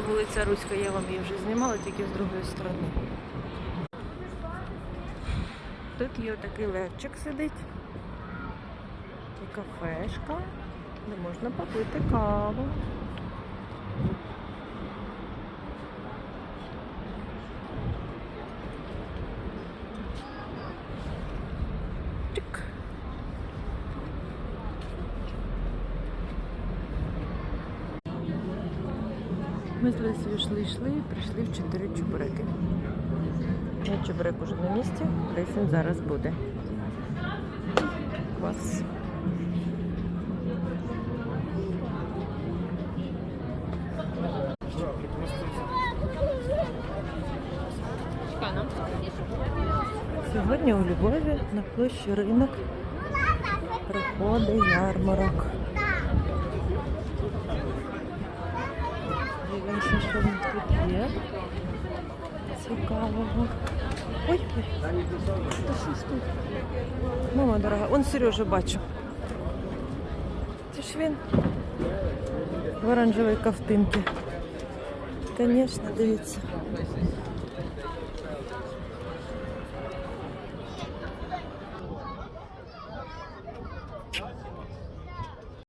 вулиця Руська, я вам її вже знімала, тільки з другої сторони. Тут є отакий левчик сидить. І кафешка, де можна попити каву. Чик. Ми з Лесею йшли, йшли і прийшли в чотири чебуреки. Я чебурек уже на місці, Лесін зараз буде. Клас. Сьогодні у Львові на площі ринок приходить ярмарок. Дивимося, що в тут є. Цікавого. Ой, ой. що ж тут. Мама дорога, он Сережа бачу. Це ж він в оранжевій ковтинці. Звісно, дивіться.